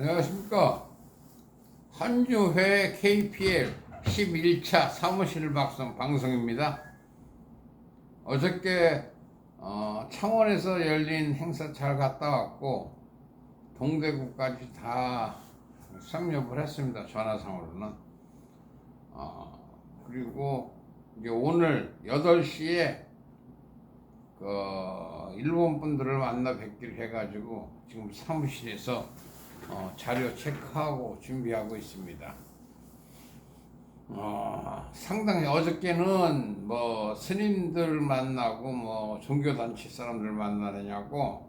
안녕하십니까. 한주회 KPL 11차 사무실 박성 방송입니다. 어저께 어, 창원에서 열린 행사 잘 갔다 왔고 동대구까지 다 섭렵을 했습니다. 전화상으로는. 어, 그리고 이제 오늘 8시에 그 일본 분들을 만나 뵙기로 해가지고 지금 사무실에서 어, 자료 체크하고 준비하고 있습니다. 어, 상당히 어저께는 뭐 스님들 만나고 뭐 종교단체 사람들 만나느냐고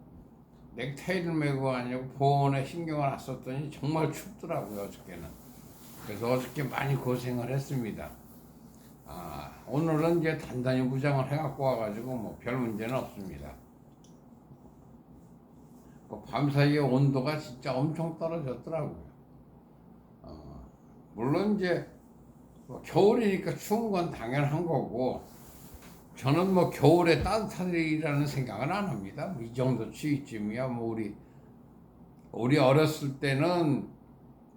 넥타이를 메고 하냐고 보온에 신경을 안 썼더니 정말 춥더라고요 어저께는. 그래서 어저께 많이 고생을 했습니다. 아, 오늘은 이제 단단히 무장을 해갖고 와가지고 뭐 별 문제는 없습니다. 그 밤사이에 온도가 진짜 엄청 떨어졌더라고요. 어, 물론 이제 뭐 겨울이니까 추운 건 당연한 거고 저는 뭐 겨울에 따뜻하리라는 생각은 안 합니다. 뭐 이 정도 추위쯤이야 뭐 우리 우리 어렸을 때는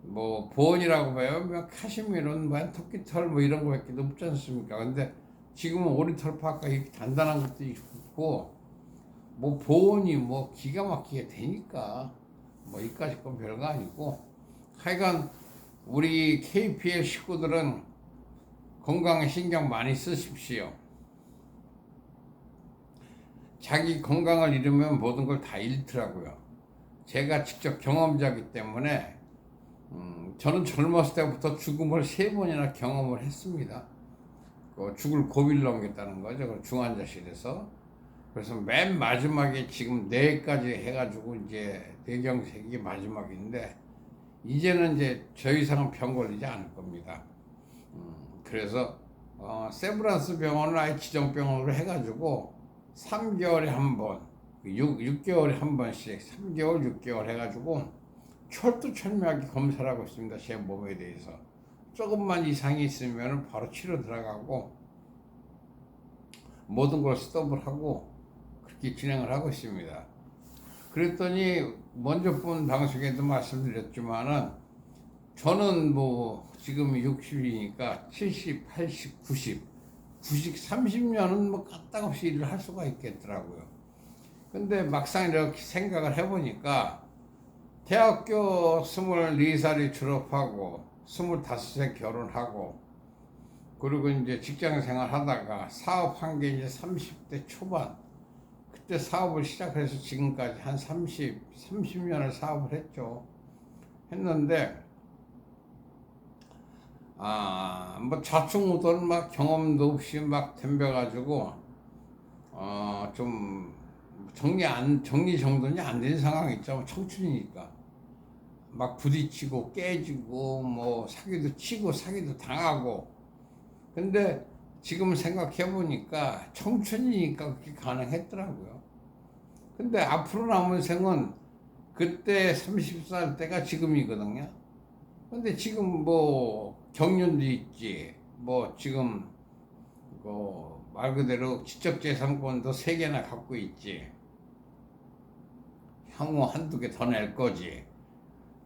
뭐 보온이라고 봐요. 뭐 카시미는 뭐 토끼털 뭐 이런 거밖에 없지 않습니까? 근데 지금은 오리털 파카 이렇게 단단한 것도 있고 뭐 보온이 뭐 기가 막히게 되니까 뭐 이까지 건 별거 아니고 하여간 우리 KPL 식구들은 건강에 신경 많이 쓰십시오. 자기 건강을 잃으면 모든 걸 다 잃더라고요. 제가 직접 경험자기 때문에 음, 저는 젊었을 때부터 죽음을 세 번이나 경험을 했습니다. 그 죽을 고비를 넘겼다는 거죠. 그 중환자실에서. 그래서 맨 마지막에 지금 뇌까지 해가지고 이제 뇌경색이 마지막인데 이제는 이제 저 이상은 병 걸리지 않을 겁니다. 음, 그래서 어, 세브란스 병원을 아예 지정병원으로 해가지고 3개월에 한 번, 6, 6개월에 한 번씩 3개월, 6개월 해가지고 철두철미하게 검사를 하고 있습니다. 제 몸에 대해서. 조금만 이상이 있으면 바로 치료 들어가고 모든 걸 스톱을 하고 진행을 하고 있습니다. 그랬더니 먼저 본 방송에도 말씀드렸지만은 저는 뭐 지금 60이니까 70, 80, 90, 90, 30년은 뭐 까딱없이 일을 할 수가 있겠더라고요. 근데 막상 이렇게 생각을 해보니까 대학교 24살이 졸업하고 25세 결혼하고 그리고 이제 직장 생활 하다가 사업한 게 이제 30대 초반 그때 사업을 시작해서 지금까지 한 30, 30년을 사업을 했죠. 했는데 아, 뭐 좌충우돌 막 경험도 없이 막 덤벼가지고 어, 좀 정리 안 정리 정돈이 안 된 상황 있죠. 청춘이니까 막 부딪히고 깨지고 뭐 사기도 치고 사기도 당하고 근데 지금 생각해 보니까 청춘이니까 그렇게 가능했더라고요. 근데 앞으로 남은 생은 그때 30살 때가 지금이거든요. 근데 지금 뭐 경륜도 있지. 뭐 지금 뭐말 그대로 지적재산권도 세 개나 갖고 있지. 향후 한두 개 더 낼 거지.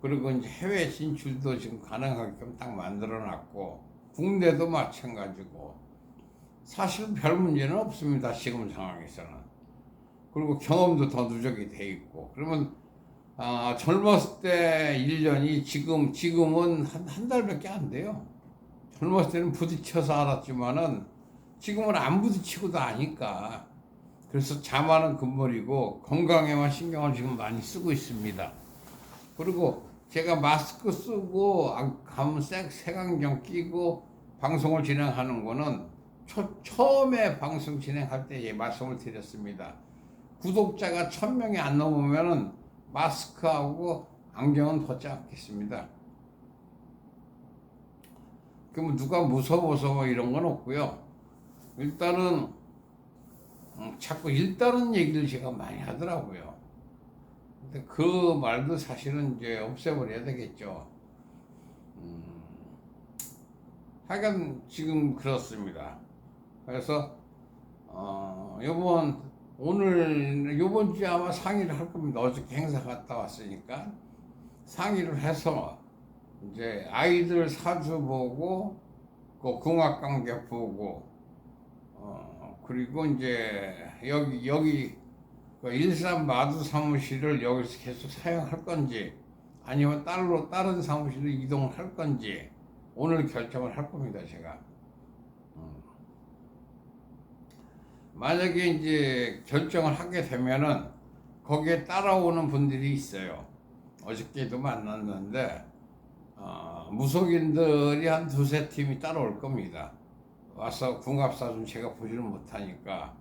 그리고 이제 해외 진출도 지금 가능하게끔 딱 만들어 놨고, 국내도 마찬가지고, 사실 별 문제는 없습니다. 지금 상황에서는. 그리고 경험도 더 누적이 돼 있고, 그러면, 아, 젊었을 때 1년이 지금, 지금은 한, 한 달밖에 안 돼요. 젊었을 때는 부딪혀서 알았지만은, 지금은 안 부딪히고도 아니까. 그래서 자만은 금물이고, 건강에만 신경을 지금 많이 쓰고 있습니다. 그리고 제가 마스크 쓰고 감 색안경 끼고 방송을 진행하는 거는 초, 처음에 방송 진행할 때 예, 말씀을 드렸습니다. 구독자가 천 명이 안 넘으면은 마스크하고 안경은 벗지 않겠습니다. 그럼 누가 무서워서 뭐 이런 건 없고요. 일단은 음, 자꾸 일단은 얘기를 제가 많이 하더라고요. 근데 그 말도 사실은 이제 없애버려야 되겠죠. 음, 하여간 지금 그렇습니다. 그래서 어, 요번 오늘 요번 주에 아마 상의를 할 겁니다. 어저께 행사 갔다 왔으니까 상의를 해서 이제 아이들 사주 보고 그 궁합 관계 보고 어 그리고 이제 여기 여기 그 일산 마두 사무실을 여기서 계속 사용할 건지 아니면 따로 다른 사무실로 이동을 할 건지 오늘 결정을 할 겁니다 제가. 음. 만약에 이제 결정을 하게 되면은 거기에 따라오는 분들이 있어요. 어저께도 만났는데 어, 무속인들이 한 두세 팀이 따라올 겁니다. 와서 궁합사좀 제가 보지를 못하니까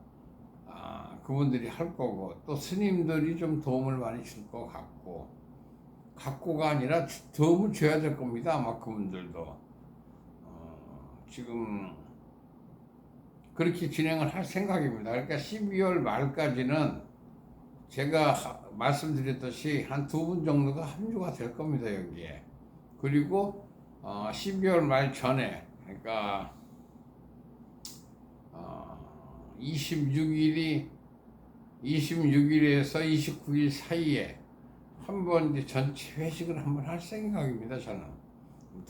아, 그분들이 할 거고 또 스님들이 좀 도움을 많이 줄 것 같고 갖고가 아니라 주- 도움을 줘야 될 겁니다. 아마 그분들도 어, 지금 그렇게 진행을 할 생각입니다. 그러니까 12월 말까지는 제가 하- 말씀드렸듯이 한 두 분 정도가 합류가 될 겁니다 여기에. 그리고 어, 12월 말 전에 그러니까 어, 26일이 26일에서 29일 사이에 한 번 이제 전체 회식을 한번 할 생각입니다 저는.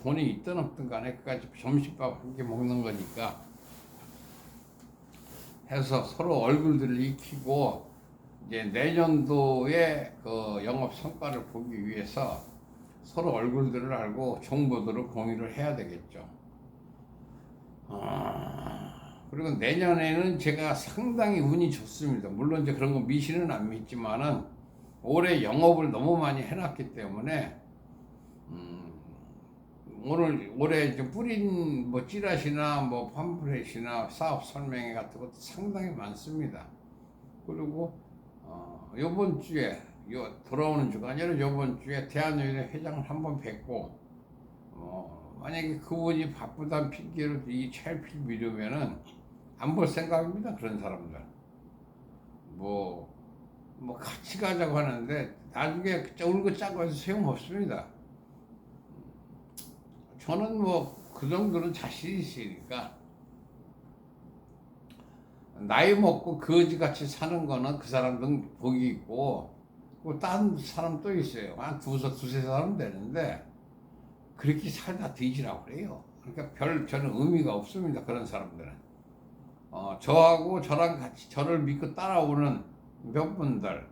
돈이 있든 없든 간에 그까지 점심밥 함께 먹는 거니까 해서 서로 얼굴들을 익히고 이제 내년도에 그 영업 성과를 보기 위해서 서로 얼굴들을 알고 정보들을 공유를 해야 되겠죠. 아, 그리고 내년에는 제가 상당히 운이 좋습니다. 물론 이제 그런 거 미신은 안 믿지만은 올해 영업을 너무 많이 해놨기 때문에 음, 오늘 올해 이제 뿌린 뭐 찌라시나 뭐 팜플렛이나 사업 설명회 같은 것도 상당히 많습니다. 그리고 어, 요번 주에 요 돌아오는 주가 아니라 요번 주에 대한여인회 회장을 한번 뵙고 어, 만약에 그분이 바쁘다는 핑계로 이 찰필 미루면은 안 볼 생각입니다 그런 사람들 뭐, 뭐 같이 가자고 하는데 나중에 울고 짜고 해서 소용없습니다 저는 뭐 그 정도는 자신 있으니까 나이 먹고 거지같이 사는 거는 그 사람들은 복이 있고 딴 사람 또 있어요. 한 두세 두세 사람 되는데 그렇게 살다 뒤지라고 그래요. 그러니까 별 저는 의미가 없습니다. 그런 사람들은. 어, 저하고 저랑 같이 저를 믿고 따라오는 몇 분들,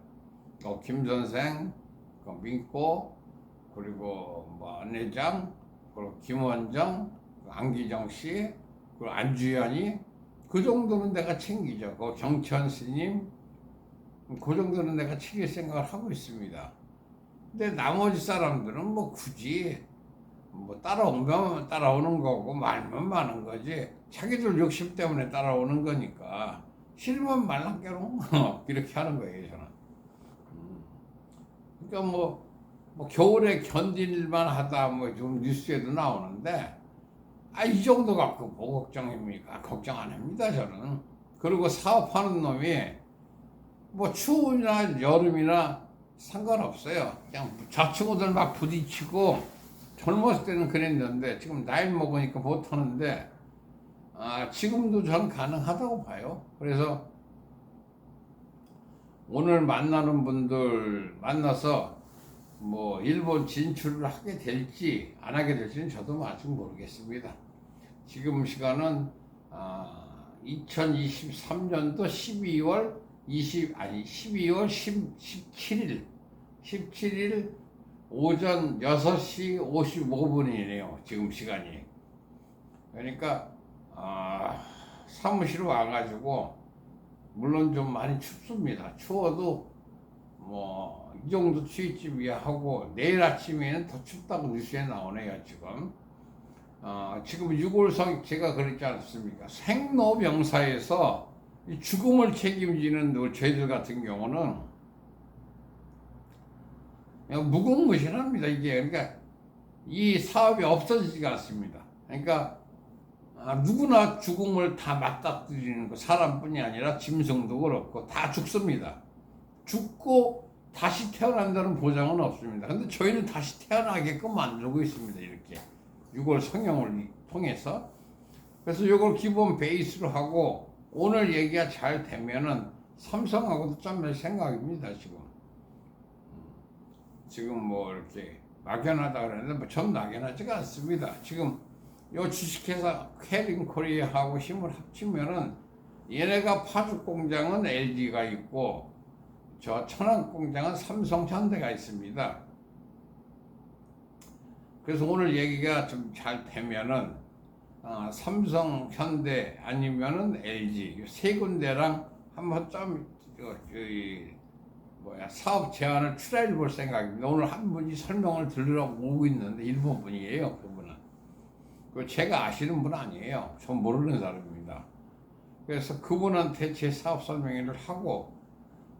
어, 김 선생, 그 민고, 그리고 뭐 안내장, 그리고 김원정, 그 안기정 씨, 그리고 안주현이 그 정도는 내가 챙기죠. 그 경천 스님, 그 정도는 내가 챙길 생각을 하고 있습니다. 근데 나머지 사람들은 뭐 굳이 뭐 따라오면 따라오는 거고 말면 많은 거지. 자기들 욕심 때문에 따라오는 거니까 싫으면 말랑깨로 이렇게 하는 거예요 저는. 음. 그러니까 뭐, 뭐 겨울에 견딜만 하다 뭐 좀 뉴스에도 나오는데 아 이 정도 갖고 뭐 걱정입니까? 걱정 안 합니다 저는. 그리고 사업하는 놈이 뭐 추우나 여름이나 상관없어요. 그냥 좌충우들 막 부딪히고 젊었을 때는 그랬는데 지금 나이 먹으니까 못 하는데 아, 지금도 전 가능하다고 봐요. 그래서 오늘 만나는 분들 만나서 뭐 일본 진출을 하게 될지 안 하게 될지는 저도 아직 모르겠습니다. 지금 시간은 아, 2023년도 12월 20 아니 12월 10, 17일 17일 오전 6시 55분이네요. 지금 시간이. 그러니까 아, 사무실 와가지고 물론 좀 많이 춥습니다. 추워도 뭐 이 정도 추위쯤이야 하고 내일 아침에는 더 춥다고 뉴스에 나오네요 지금. 어, 지금 6월성 제가 그랬지 않습니까? 생로병사에서 이 죽음을 책임지는 그 저희들 같은 경우는 무궁무진합니다 이게 그러니까 이 사업이 없어지지가 않습니다. 그러니까 아, 누구나 죽음을 다 맞닥뜨리는 거 사람뿐이 아니라 짐승도 그렇고 다 죽습니다. 죽고 다시 태어난다는 보장은 없습니다. 근데 저희는 다시 태어나게끔 만들고 있습니다. 이렇게 6월 성형을 통해서 그래서 이걸 기본 베이스로 하고 오늘 얘기가 잘 되면은 삼성하고도 짬낼 생각입니다. 지금 지금 뭐 이렇게 막연하다 그랬는데 뭐 전 막연하지가 않습니다. 지금 요 주식회사 캐링 코리아하고 힘을 합치면은 얘네가 파죽 공장은 LG가 있고 저 천안 공장은 삼성 현대가 있습니다. 그래서 오늘 얘기가 좀 잘 되면은 어, 삼성 현대 아니면은 LG 이세 군데랑 한번 좀 저, 저기 뭐야 사업 제안을 출하해 볼 생각입니다. 오늘 한 분이 설명을 들으러 오고 있는데 일본 분이에요. 그분은. 그 제가 아시는 분 아니에요. 전 모르는 사람입니다. 그래서 그분한테 제 사업 설명회를 하고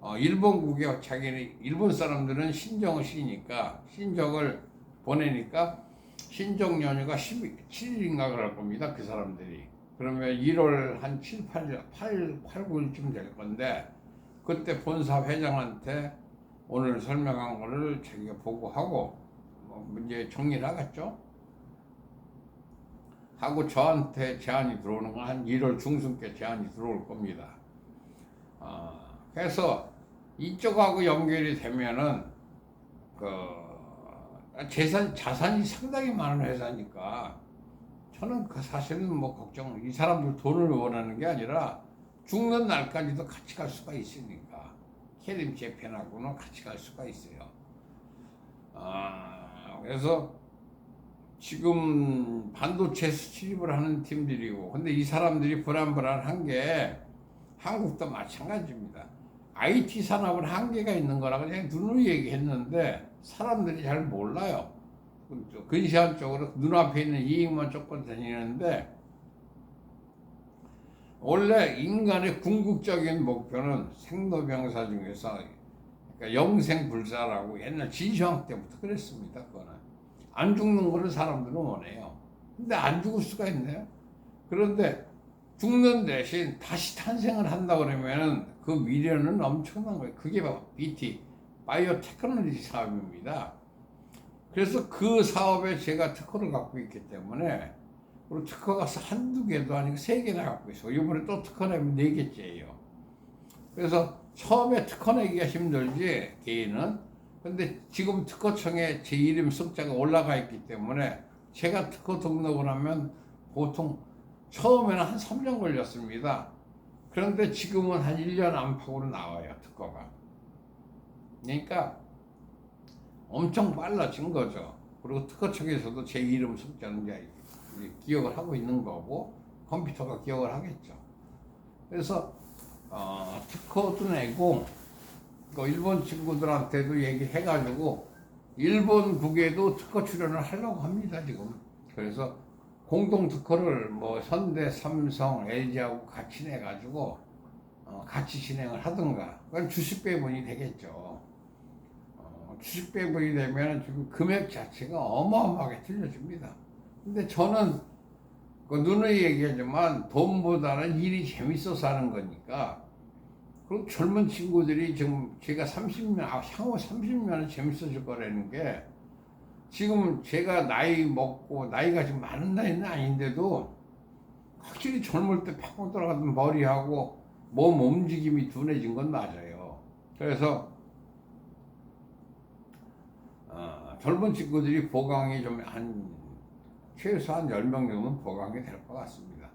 어, 일본국에 자기는 일본 사람들은 신정을 쉬니까 신정을 보내니까 신정 연휴가 17일인가 그럴 겁니다. 그 사람들이. 그러면 1월 한 7, 8일, 8, 8, 9일쯤 될 건데 그때 본사 회장한테 오늘 설명한 거를 자기가 보고하고 뭐 문제 정리를 하겠죠. 하고 저한테 제안이 들어오는 건 한 1월 중순께 제안이 들어올 겁니다. 어, 그래서 이쪽하고 연결이 되면은 그 재산 자산이 상당히 많은 회사니까 저는 그 사실은 뭐 걱정 이 사람들 돈을 원하는 게 아니라 죽는 날까지도 같이 갈 수가 있으니까 캐림 재팬하고는 같이 갈 수가 있어요. 아 그래서 지금 반도체 수출입을 하는 팀들이고 근데 이 사람들이 불안불안한 게 한국도 마찬가지입니다. IT 산업은 한계가 있는 거라고 그냥 눈으로 얘기했는데 사람들이 잘 몰라요. 근시안적으로 눈앞에 있는 이익만 쫓고 다니는데 원래 인간의 궁극적인 목표는 생로병사 중에서 그러니까 영생불사라고 옛날 진시황 때부터 그랬습니다. 그거는 안 죽는 거를 사람들은 원해요. 근데 안 죽을 수가 있네요. 그런데 죽는 대신 다시 탄생을 한다 그러면은 그 미래는 엄청난 거예요. 그게 바로 BT 바이오 테크놀로지 사업입니다. 그래서 그 사업에 제가 특허를 갖고 있기 때문에 그리고 특허가 한두 개도 아니고 세 개나 갖고 있어. 이번에 또 특허 내면 네 개째예요. 그래서 처음에 특허 내기가 힘들지 개인은 근데 지금 특허청에 제 이름 석자가 올라가 있기 때문에 제가 특허 등록을 하면 보통 처음에는 한 3년 걸렸습니다. 그런데 지금은 한 1년 안팎으로 나와요, 특허가. 그러니까 엄청 빨라진 거죠. 그리고 특허청에서도 제 이름 석자는 이제 기억을 하고 있는 거고 컴퓨터가 기억을 하겠죠. 그래서 어, 특허도 내고 그 일본 친구들한테도 얘기해가지고 일본국에도 특허 출연을 하려고 합니다 지금. 그래서 공동 특허를 뭐 현대, 삼성, LG하고 같이 내가지고 어, 같이 진행을 하든가. 그건 주식 배분이 되겠죠. 어, 주식 배분이 되면 지금 금액 자체가 어마어마하게 틀려집니다. 근데 저는 그 눈을 얘기하지만 돈보다는 일이 재밌어서 하는 거니까 그리고 젊은 친구들이 지금 제가 30년, 아, 향후 30년은 재밌어질 거라는 게 지금 제가 나이 먹고 나이가 지금 많은 나이는 아닌데도 확실히 젊을 때 팍팍 돌아가던 머리하고 몸 움직임이 둔해진 건 맞아요. 그래서 어, 젊은 친구들이 보강이 좀 한 최소한 10명 정도는 보강이 될 것 같습니다.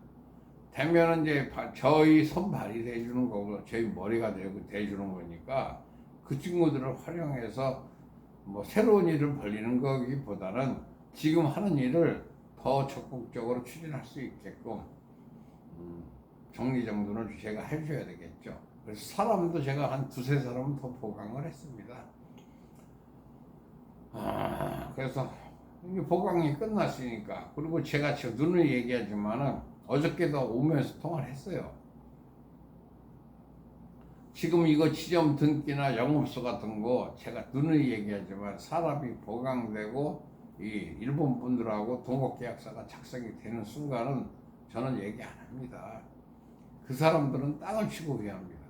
되면은 이제 바- 저희 손발이 돼주는 거고 저희 머리가 되고 돼주는 거니까 그 친구들을 활용해서 뭐 새로운 일을 벌리는 거기보다는 지금 하는 일을 더 적극적으로 추진할 수 있게끔 음, 정리정돈을 제가 해줘야 되겠죠. 그래서 사람도 제가 한 두세 사람은 더 보강을 했습니다. 아, 그래서 보강이 끝났으니까 그리고 제가 지금 눈을 얘기하지만은 어저께도 오면서 통화를 했어요. 지금 이거 지점 등기나 영업소 같은 거 제가 눈을 얘기하지만 사람이 보강되고 이 일본 분들하고 동업계약서가 작성이 되는 순간은 저는 얘기 안 합니다. 그 사람들은 땅을 치고 위합니다.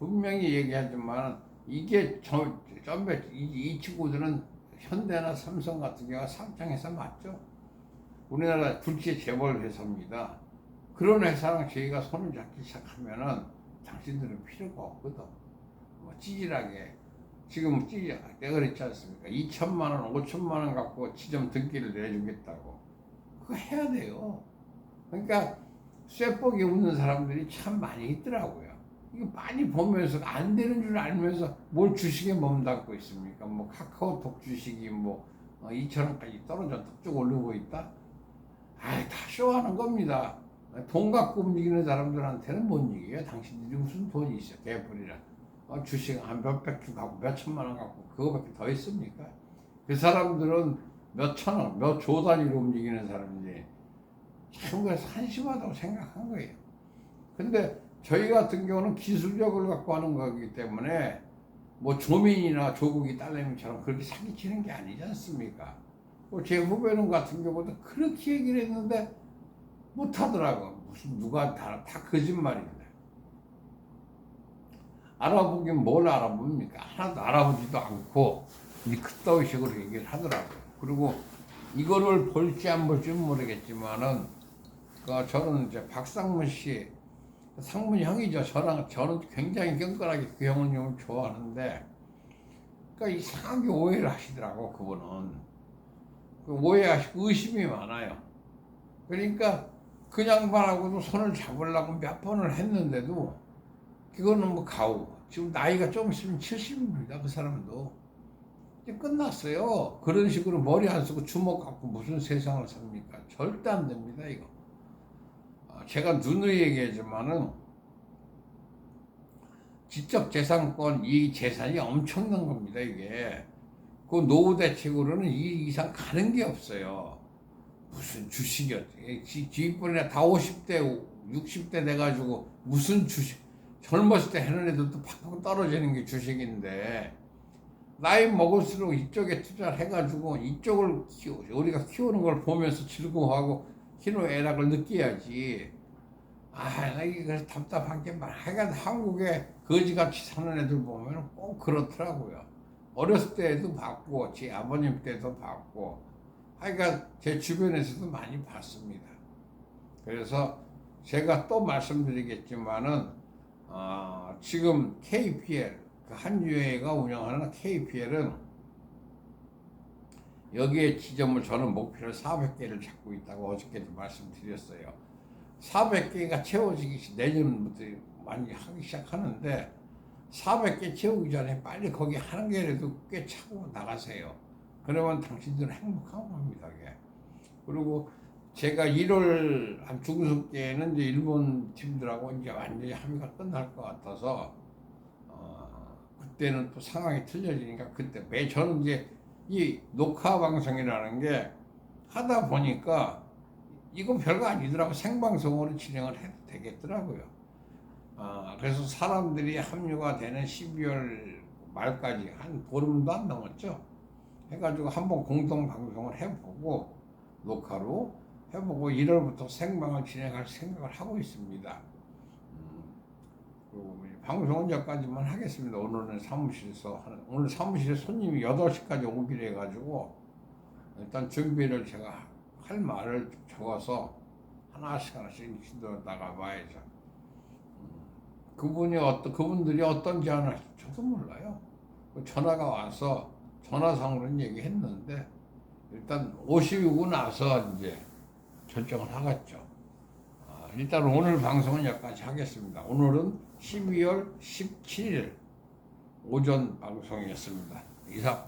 분명히 얘기하지만 이게 저, 전배 이, 이 친구들은 현대나 삼성 같은 경우가 상장회사 맞죠? 우리나라 둘째 재벌 회사입니다. 그런 회사랑 저희가 손을 잡기 시작하면은 당신들은 필요가 없거든. 뭐 찌질하게 지금 찌 내가 그랬지 않습니까? 2천만 원, 5천만 원 갖고 지점 등기를 내주겠다고. 그거 해야 돼요. 그러니까 쇠뻑이 웃는 사람들이 참 많이 있더라고요. 이거 많이 보면서 안 되는 줄 알면서 뭘 주식에 몸담고 있습니까? 뭐 카카오톡 주식이 뭐 2천 원까지 떨어져 뚝뚝 오르고 있다. 아이 다 쇼하는 겁니다. 돈 갖고 움직이는 사람들한테는 못 이겨요. 당신들이 무슨 돈이 있어 개뿔이라. 어, 주식 한 몇백 주 갖고 몇 천만 원 갖고 그거밖에 더 있습니까? 그 사람들은 몇천 원, 몇 조 단위로 움직이는 사람인데 참 그래서 한심하다고 생각한 거예요. 근데 저희 같은 경우는 기술력을 갖고 하는 거기 때문에 뭐 조민이나 조국이 딸내미처럼 그렇게 사기치는 게 아니지 않습니까? 뭐제 후배는 같은 경우도 그렇게 얘기를 했는데 못하더라고. 무슨 누가 다, 다 거짓말입니다. 알아보긴 뭘 알아봅니까? 하나도 알아보지도 않고 이 그따위 식으로 얘기를 하더라고요. 그리고 이거를 볼지 안 볼지는 모르겠지만은 그 저는 이제 박상문 씨 상문 형이죠. 저랑 저는 굉장히 끈끈하게 그 형을 좀 좋아하는데 그러니까 이상하게 오해를 하시더라고 그분은 그 오해하시고 의심이 많아요. 그러니까 그 양반하고도 손을 잡으려고 몇 번을 했는데도 그거는 뭐 가오. 지금 나이가 좀 있으면 70입니다. 그 사람도. 이제 끝났어요. 그런 식으로 머리 안 쓰고 주먹 갖고 무슨 세상을 삽니까? 절대 안 됩니다, 이거. 아, 제가 누누이 얘기하지만은 지적 재산권 이 재산이 엄청난 겁니다, 이게. 그 노후 대책으로는 이 이상 가는 게 없어요. 무슨 주식이었지. 지- 지인분이나 다 50대, 60대 돼가지고 무슨 주식, 젊었을 때 해는 애들도 팍팍 떨어지는 게 주식인데, 나이 먹을수록 이쪽에 투자를 해가지고 이쪽을 키우, 우리가 키우는 걸 보면서 즐거워하고 희노애락을 느껴야지. 아, 나 이게 그래서 답답한 게 많아. 한국에 거지같이 사는 애들 보면 꼭 그렇더라고요. 어렸을 때도 봤고, 제 아버님 때도 봤고, 하여간 제 주변에서도 많이 봤습니다. 그래서 제가 또 말씀드리겠지만은, 어, 지금 KPL, 그 한유해가 운영하는 KPL은 여기에 지점을 저는 목표를 400개를 잡고 있다고 어저께도 말씀드렸어요. 400개가 채워지기 시- 내년부터 많이 하기 시작하는데 400개 채우기 전에 빨리 거기 한 개라도 꽤 차고 나가세요. 그러면 당신들은 행복한 겁니다. 그게. 그리고 제가 1월 한 중순께는 이제 일본 팀들하고 이제 완전히 합의가 끝날 것 같아서 어, 그때는 또 상황이 틀려지니까 그때 매 저는 이제 이 녹화 방송이라는 게 하다 보니까 이거 별거 아니더라고 생방송으로 진행을 해도 되겠더라고요. 아, 그래서 사람들이 합류가 되는 12월 말까지 한 보름도 안 넘었죠. 해가지고 한번 공동 방송을 해보고 녹화로 해보고 1월부터 생방을 진행할 생각을 하고 있습니다. 음, 방송은 여기까지만 하겠습니다. 오늘은 사무실에서 하는, 오늘 사무실에 손님이 8시까지 오기로 해가지고 일단 준비를 제가 할 말을 적어서 하나씩 하나씩 시도 나가 봐야죠. 음, 그분이 어떤 그분들이 어떤 제안을 저도 몰라요. 그 전화가 와서 전화상으로는 얘기했는데 일단 오시고 나서 이제 결정을 하겠죠. 아, 일단 오늘 방송은 여기까지 하겠습니다. 오늘은 12월 17일 오전 방송이었습니다. 이상.